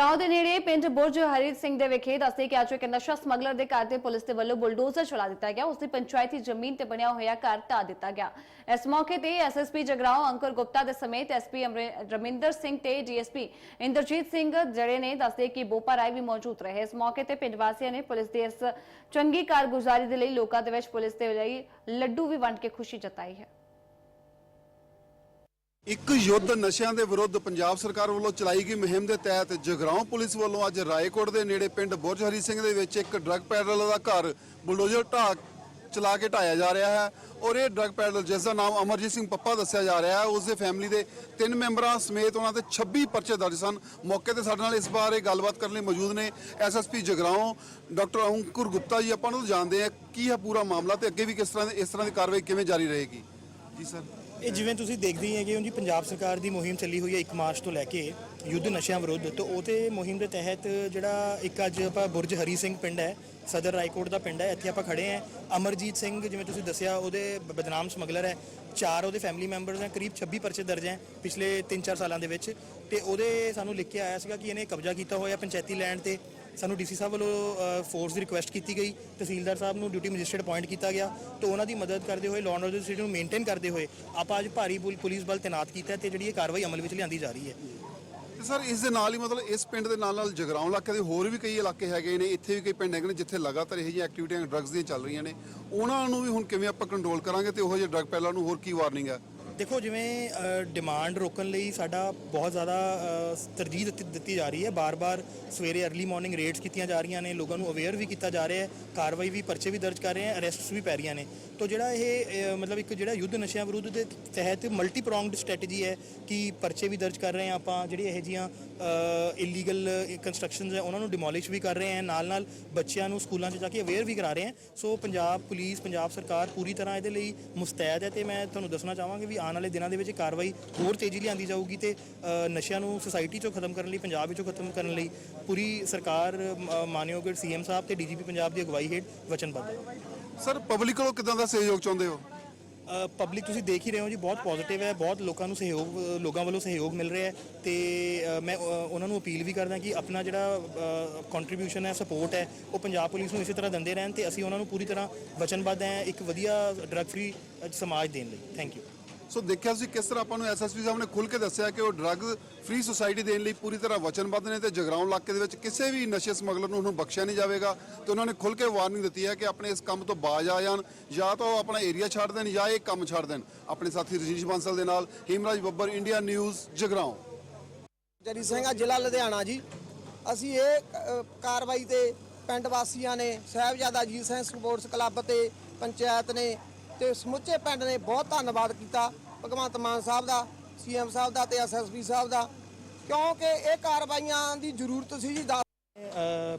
ਜਗਰਾਉਂ ਦੇ ਨੇੜੇ ਪਿੰਡ ਬੁਰਜ ਹਰੀਤ ਸਿੰਘ ਦੇ ਵਿਖੇ ਦੱਸਦੇ ਕਿ ਅੱਜ ਇੱਕ ਨਸ਼ਾ ਸਮਗਲਰ ਦੇ ਘਰ ਤੇ ਪੁਲਿਸ ਦੇ ਵੱਲੋਂ ਬੁਲਡੋਜ਼ਰ ਚਲਾ ਦਿੱਤਾ ਗਿਆ। ਉਸ ਦੀ ਪੰਚਾਇਤੀ ਜ਼ਮੀਨ ਤੇ ਬਣਿਆ ਹੋਇਆ ਘਰ ਢਾ ਦਿੱਤਾ ਗਿਆ। ਇਸ ਮੌਕੇ ਤੇ ਐਸਐਸਪੀ ਜਗਰਾਉਂ ਅੰਕੁਰ ਗੁਪਤਾ ਦੇ ਸਮੇਤ ਐਸਪੀ ਰਮਿੰਦਰ ਸਿੰਘ ਤੇ ਡੀਐਸਪੀ ਇੰਦਰਜੀਤ ਸਿੰਘ ਜਿਹੜੇ ਨੇ ਦੱਸਦੇ ਕਿ ਬੋਪਾ ਰਾਏ ਵੀ ਮੌਜੂਦ ਰਹੇ। ਇਸ ਮੌਕੇ ਤੇ ਪਿੰਡ ਵਾਸੀਆਂ ਨੇ ਪੁਲਿਸ ਦੀ ਇਸ ਚੰਗੀ ਕਾਰਗੁਜ਼ਾਰੀ ਦੇ ਲਈ ਲੋਕਾਂ ਦੇ ਵਿੱਚ ਪੁਲਿਸ ਦੇ ਲਈ ਲੱਡੂ ਵੀ ਵੰਡ ਕੇ ਖੁਸ਼ੀ ਜਤਾਈ ਹੈ। ਇੱਕ ਯੁੱਧ ਨਸ਼ਿਆਂ ਦੇ ਵਿਰੁੱਧ ਪੰਜਾਬ ਸਰਕਾਰ ਵੱਲੋਂ ਚਲਾਈ ਗਈ ਮੁਹਿੰਮ ਦੇ ਤਹਿਤ ਜਗਰਾਉਂ ਪੁਲਿਸ ਵੱਲੋਂ ਅੱਜ ਰਾਏਕੋਟ ਦੇ ਨੇੜੇ ਪਿੰਡ ਬੁਰਜ ਹਰੀ ਸਿੰਘ ਦੇ ਵਿੱਚ ਇੱਕ ਡਰੱਗ ਪੈਡਲਰ ਦਾ ਘਰ ਬੁਲਡੋਜ਼ਰ ਢਾਹ ਚਲਾ ਕੇ ਢਾਇਆ ਜਾ ਰਿਹਾ ਹੈ ਔਰ ਇਹ ਡਰੱਗ ਪੈਡਲਰ ਜਿਸ ਦਾ ਨਾਮ ਅਮਰਜੀਤ ਸਿੰਘ ਪੱਪਾ ਦੱਸਿਆ ਜਾ ਰਿਹਾ ਹੈ, ਉਸ ਦੇ ਫੈਮਿਲੀ ਦੇ ਤਿੰਨ ਮੈਂਬਰਾਂ ਸਮੇਤ ਉਹਨਾਂ ਤੇ 26 ਪਰਚੇ ਦਰਜ ਸਨ। ਮੌਕੇ ਤੇ ਸਾਡੇ ਨਾਲ ਇਸ ਬਾਰੇ ਗੱਲਬਾਤ ਕਰਨ ਲਈ ਮੌਜੂਦ ਨੇ ਐਸਐਸਪੀ ਜਗਰਾਉਂ ਡਾਕਟਰ ਅੰਕੁਰ ਗੁਪਤਾ ਜੀ। ਆਪਾਂ ਨੂੰ ਜਾਣਦੇ ਆ ਕੀ ਹੈ ਪੂਰਾ ਮਾਮਲਾ ਤੇ ਅੱਗੇ ਵੀ ਕਿਸ ਤਰ੍ਹਾਂ ਇਸ ਤਰ੍ਹਾਂ ਦੀ ਕਾਰਵਾਈ ਕਿਵੇਂ ਜਾਰੀ ਰਹੇਗੀ? ਜੀ ਸਰ। ਇਹ ਜਿਵੇਂ ਤੁਸੀਂ ਦੇਖਦੇ ਹੀ ਹੈਗੇ ਹੋ ਜੀ, ਪੰਜਾਬ ਸਰਕਾਰ ਦੀ ਮੁਹਿੰਮ ਚੱਲੀ ਹੋਈ ਹੈ 1 ਮਾਰਚ ਤੋਂ ਲੈ ਕੇ ਯੁੱਧ ਨਸ਼ਿਆਂ ਵਿਰੁੱਧ। ਤੇ ਉਹ ਤੇ ਮੁਹਿੰਮ ਦੇ ਤਹਿਤ ਜਿਹੜਾ ਇੱਕ ਅੱਜ ਆਪਾਂ ਬੁਰਜ ਹਰੀ ਸਿੰਘ ਪਿੰਡ ਹੈ, ਸਦਰ ਰਾਏਕੋਟ ਦਾ ਪਿੰਡ ਹੈ, ਇੱਥੇ ਆਪਾਂ ਖੜੇ ਹਾਂ। ਅਮਰਜੀਤ ਸਿੰਘ ਜਿਵੇਂ ਤੁਸੀਂ ਦੱਸਿਆ, ਉਹਦੇ ਬਦਨਾਮ ਸਮਗਲਰ ਹੈ। ਚਾਰ ਉਹਦੇ ਫੈਮਿਲੀ ਮੈਂਬਰਸ ਹੈ, ਕਰੀਬ 26 ਪਰਚੇ ਦਰਜ ਹੈ ਪਿਛਲੇ 3-4 ਸਾਲਾਂ ਦੇ ਵਿੱਚ। ਤੇ ਉਹਦੇ ਸਾਨੂੰ ਲਿਖ ਕੇ ਆਇਆ ਸੀਗਾ ਕਿ ਇਹਨੇ ਕਬਜ਼ਾ ਕੀਤਾ ਹੋਇਆ ਪੰਚਾਇਤੀ ਲੈਂਡ ਤੇ। ਸਾਨੂੰ ਡੀਸੀ ਸਾਹਿਬ ਵੱਲੋਂ ਫੋਰਸ ਦੀ ਰਿਕੁਐਸਟ ਕੀਤੀ ਗਈ। ਤਹਿਸੀਲਦਾਰ ਸਾਹਿਬ ਨੂੰ ਡਿਊਟੀ ਮੈਜਿਸਟਰੇਟ ਅਪਾਇੰਟ ਕੀਤਾ ਗਿਆ। ਤੇ ਉਹਨਾਂ ਦੀ ਮਦਦ ਕਰਦੇ ਹੋਏ ਲਾਅ ਐਂਡ ਆਰਡਰ ਦੀ ਨੂੰ ਮੇਨਟੇਨ ਕਰਦੇ ਹੋਏ, ਆਪਾਂ ਅੱਜ ਭਾਰੀ ਪੁਲ- ਪੁਲਿਸ ਬਲ ਤੈਨਾਤ ਕੀਤਾ ਹੈ ਤੇ ਜਿਹੜੀ ਇਹ ਕਾਰਵਾਈ ਅਮਲ ਵਿੱਚ ਲਿਆਂਦੀ ਜਾ ਰਹੀ ਹੈ। ਤੇ ਸਰ, ਇਸ ਦੇ ਨਾਲ ਹੀ ਮਤਲਬ ਇਸ ਪਿੰਡ ਦੇ ਨਾਲ ਨਾਲ ਜਗਰਾਉਂ ਇਲਾਕੇ ਦੇ ਹੋਰ ਵੀ ਕਈ ਇਲਾਕੇ ਹੈਗੇ ਨੇ, ਇੱਥੇ ਵੀ ਕਈ ਪਿੰਡ ਹੈਗੇ ਨੇ ਜਿੱਥੇ ਲਗਾਤਾਰ ਇਹੋ ਜਿਹੀਆਂ ਐਕਟੀਵਿਟੀਆਂ ਡਰੱਗਸ ਦੀਆਂ ਚੱਲ ਰਹੀਆਂ ਨੇ। ਉਹਨਾਂ ਨੂੰ ਵੀ ਹੁਣ ਕਿਵੇਂ ਆਪਾਂ ਕੰਟਰੋਲ ਕਰਾਂਗੇ ਤੇ ਉਹੋ ਜਿਹੇ ਡਰੱਗ ਪੈਲਾਂ ਨੂੰ ਹੋਰ ਕੀ ਵਾਰਨਿੰਗ ਹੈ ਦੇਖੋ ਜਿਵੇਂ ਡਿਮਾਂਡ ਰੋਕਣ ਲਈ ਸਾਡਾ ਬਹੁਤ ਜ਼ਿਆਦਾ ਤਰਜੀਹ ਦਿੱਤੀ ਦਿੱਤੀ ਜਾ ਰਹੀ ਹੈ। ਬਾਰ-ਬਾਰ ਸਵੇਰੇ अर्ਲੀ ਮਾਰਨਿੰਗ ਰੇਡਸ ਕੀਤੀਆਂ ਜਾ ਰਹੀਆਂ ਨੇ ਲੋਕਾਂ ਨੂੰ ਅਵੇਅਰ ਵੀ ਕੀਤਾ ਜਾ ਰਿਹਾ ਹੈ ਕਾਰਵਾਈ ਵੀ ਪਰਚੇ ਵੀ ਦਰਜ ਕਰ ਰਹੇ ਹੈ ਅਰੈਸਟਸ ਵੀ ਪੈ ਰਹੀਆਂ ਨੇ। ਤੋਂ ਜਿਹੜਾ ਇਹ ਅ, ਮਤਲਬ ਇੱਕ ਜਿਹੜਾ ਯੁੱਧ ਨਸ਼ਿਆਂ ਵਿਰੁੱਧ ਦੇ ਤਹਿਤ ਮਲਟੀ ਪ੍ਰੋਂਗਡ ਸਟ੍ਰੈਟਜੀ ਹੈ ਕਿ ਪਰਚੇ ਵੀ ਦਰਜ ਕਰ ਰਹੇ ਹਾਂ ਆਪਾਂ ਜਿਹੜੀ ਇਹ ਜੀਆਂ ਇਲੀਗਲ ਕੰਸਟਰਕਸ਼ਨਸ ਹੈ ਉਹਨਾਂ ਨੂੰ ਡਿਮੋਲਿਸ਼ ਵੀ ਕਰ ਰਹੇ ਹੈ ਨਾਲ ਨਾਲ ਬੱਚਿਆਂ ਨੂੰ ਸਕੂਲਾਂ 'ਚ ਜਾ ਕੇ ਅਵੇਅਰ ਵੀ ਕਰਾ ਰਹੇ ਹੈ। ਸੋ ਪੰਜਾਬ ਪੁਲਿਸ ਪੰਜਾਬ ਸਰਕਾਰ ਪੂਰੀ ਤਰ੍ਹਾਂ ਇਹਦੇ ਲਈ ਮੁਸਤੈਦ ਹੈ ਤੇ ਮੈਂ ਤੁਹਾਨੂੰ ਦੱਸਣਾ ਚਾਹਾਂਗਾ ਵੀ ਆਉਣ ਵਾਲੇ ਦਿਨਾਂ ਦੇ ਵਿੱਚ ਇਹ ਕਾਰਵਾਈ ਹੋਰ ਤੇਜ਼ੀ ਲਿਆਂਦੀ ਜਾਊਗੀ ਤੇ ਨਸ਼ਿਆਂ ਨੂੰ ਸੁਸਾਇਟੀ 'ਚੋਂ ਖਤਮ ਕਰਨ ਲਈ ਪੰਜਾਬ ਵਿੱਚੋਂ ਖਤਮ ਕਰਨ ਲਈ ਪੂਰੀ ਸਰਕਾਰ ਅ, ਮਾਨਯੋਗ ਸੀਐਮ ਸਾਹਿਬ ਤੇ ਡੀਜੀਪੀ ਪੰਜਾਬ ਦੀ ਅਗਵਾਈ ਹੇਠ ਵਚਨਬੱਧ ਹੈ। ਸਰ ਪਬਲਿਕ ਕੋਲੋਂ ਕਿਦਾਂ ਦਾ ਸਹਿਯੋਗ ਚਾਹੁੰਦੇ ਹੋ? ਪਬਲਿਕ ਤੁਸੀਂ ਦੇਖ ਹੀ ਰਹੇ ਹੋ ਜੀ, ਬਹੁਤ ਪੋਜ਼ਿਟਿਵ ਹੈ, ਬਹੁਤ ਲੋਕਾਂ ਨੂੰ ਸਹਿਯੋਗ, ਲੋਕਾਂ ਵੱਲੋਂ ਸਹਿਯੋਗ ਮਿਲ ਰਿਹਾ ਹੈ ਤੇ ਮੈਂ ਉਹਨਾਂ ਨੂੰ ਅਪੀਲ ਵੀ ਕਰਦਾ ਕਿ ਆਪਣਾ ਜਿਹੜਾ ਕੰਟਰੀਬਿਊਸ਼ਨ ਹੈ ਸਪੋਰਟ ਹੈ, ਉਹ ਪੰਜਾਬ ਪੁਲਿਸ ਨੂੰ ਇਸੇ ਤਰ੍ਹਾਂ ਦਿੰਦੇ ਰਹਿਣ ਤੇ ਅਸੀਂ ਉਹਨਾਂ ਨੂੰ ਪੂਰੀ ਤਰ੍ਹਾਂ ਵਚਨਬੱਧ ਹੈ, ਇੱਕ ਵਧੀਆ ਡਰੱਗ ਫ੍ਰੀ ਸਮਾਜ ਦੇਣ ਲਈ। ਥੈਂਕ ਯੂ ਸੋ ਦੇਖਿਆ ਸੀ ਕਿਸ ਤਰ੍ਹਾਂ ਆਪਾਂ ਨੂੰ ਐਸਐਸਪੀ ਸਾਹਿਬ ਨੇ ਖੁੱਲ ਕੇ ਦੱਸਿਆ ਕਿ ਉਹ ਡਰੱਗ ਫ੍ਰੀ ਸੁਸਾਇਟੀ ਦੇਣ ਲਈ ਪੂਰੀ ਤਰ੍ਹਾਂ ਵਚਨਬੱਧ ਨੇ ਤੇ ਜਗਰਾਉਂ ਇਲਾਕੇ ਦੇ ਵਿੱਚ ਕਿਸੇ ਵੀ ਨਸ਼ੇ ਸਮਗਲਰ ਨੂੰ ਉਹਨੂੰ ਬਖਸ਼ਿਆ ਨਹੀਂ ਜਾਵੇਗਾ ਤੇ ਉਹਨਾਂ ਨੇ ਖੁੱਲ ਕੇ ਵਾਰਨਿੰਗ ਦਿੱਤੀ ਹੈ ਕਿ ਆਪਣੇ ਇਸ ਕੰਮ ਤੋਂ ਬਾਜ਼ ਆ ਜਾਣ, ਜਾਂ ਤਾਂ ਉਹ ਆਪਣਾ ਏਰੀਆ ਛੱਡ ਦੇਣ ਜਾਂ ਇਹ ਕੰਮ ਛੱਡ ਦੇਣ। ਆਪਣੇ ਸਾਥੀ ਰਜੀਸ਼ ਬਾਂਸਲ ਦੇ ਨਾਲ ਹੀਮਰਾਜ ਬੱਬਰ, ਇੰਡੀਆ ਨਿਊਜ਼, ਜਗਰਾਉਂ। ਜਰੀ ਸਿੰਘ ਆ ਜ਼ਿਲ੍ਹਾ ਲੁਧਿਆਣਾ ਜੀ। ਅਸੀਂ ਇਹ ਕਾਰਵਾਈ ਤੇ ਪਿੰਡ ਵਾਸੀਆਂ ਨੇ ਸਾਹਿਬਜ਼ਾਦਾ ਅਜੀਤ ਸਿੰਘ ਸਪੋਰਟਸ ਕਲੱਬ ਤੇ ਪੰਚਾਇਤ ਨੇ ਤੇ ਸਮੁੱਚੇ ਪਿੰਡ ਨੇ ਬਹੁਤ ਧੰਨਵਾਦ ਕੀਤਾ ਭਗਵੰਤ ਮਾਨ ਸਾਹਿਬ ਦਾ ਸੀਐਮ ਸਾਹਿਬ ਦਾ ਤੇ ਐਸਐਸਪੀ ਸਾਹਿਬ ਦਾ। ਕਿਉਂਕਿ ਇਹ ਕਾਰਵਾਈਆਂ ਦੀ ਜ਼ਰੂਰਤ ਸੀ ਜੀ ਦਸ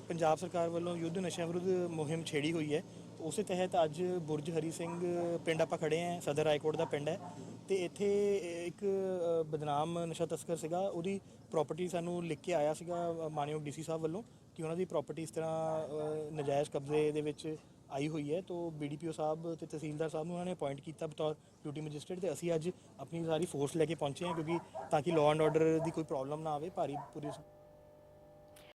ਪੰਜਾਬ ਸਰਕਾਰ ਵੱਲੋਂ ਯੁੱਧ ਨਸ਼ਿਆਂ ਵਿਰੁੱਧ ਮੁਹਿੰਮ ਛੇੜੀ ਹੋਈ ਹੈ। ਉਸੇ ਤਹਿਤ ਅੱਜ ਬੁਰਜ ਹਰੀ ਸਿੰਘ ਪਿੰਡ ਆਪਾਂ ਖੜੇ ਹਾਂ ਸਦਰ ਰਾਏਕੋਟ ਦਾ ਪਿੰਡ ਹੈ। ਤੇ ਇੱਥੇ ਇੱਕ ਬਦਨਾਮ ਨਸ਼ਾ ਤਸਕਰ ਸੀਗਾ ਉਹਦੀ ਪ੍ਰਾਪਰਟੀ ਸਾਨੂੰ ਲਿਖ ਕੇ ਆਇਆ ਸੀਗਾ ਅ, ਮਾਨਯੋਗ ਡੀਸੀ ਸਾਹਿਬ ਵੱਲੋਂ। ਕਿ ਉਹਨਾਂ ਦੀ ਪ੍ਰਾਪਰਟੀ ਇਸ ਤਰ੍ਹਾਂ ਅ, ਨਜਾਇਜ਼ ਕਬਜ਼ੇ ਦੇ ਵਿੱਚ ਆਈ ਹੋਈ ਹੈ ਤੋਂ ਬੀਡੀਪੀਓ ਸਾਹਿਬ ਤੇ ਤਹਿਸੀਲਦਾਰ ਸਾਹਿਬ ਨੂੰ ਉਹਨਾਂ ਨੇ ਅਪਾਇੰਟ ਕੀਤਾ ਬਤੌਰ ਡਿਊਟੀ ਮੈਜਿਸਟਰੇਟ ਤੇ ਅਸੀਂ ਅੱਜ ਆਪਣੀ ਸਾਰੀ ਫੋਰਸ ਲੈ ਕੇ ਪਹੁੰਚੇ ਹਾਂ ਕਿਉਂਕਿ ਤਾਂ ਕਿ ਲਾਅ ਐਂਡ ਆਰਡਰ ਦੀ ਕੋਈ ਪ੍ਰੋਬਲਮ ਨਾ ਆਵੇ ਭਾਰੀ ਪੁਲਿਸ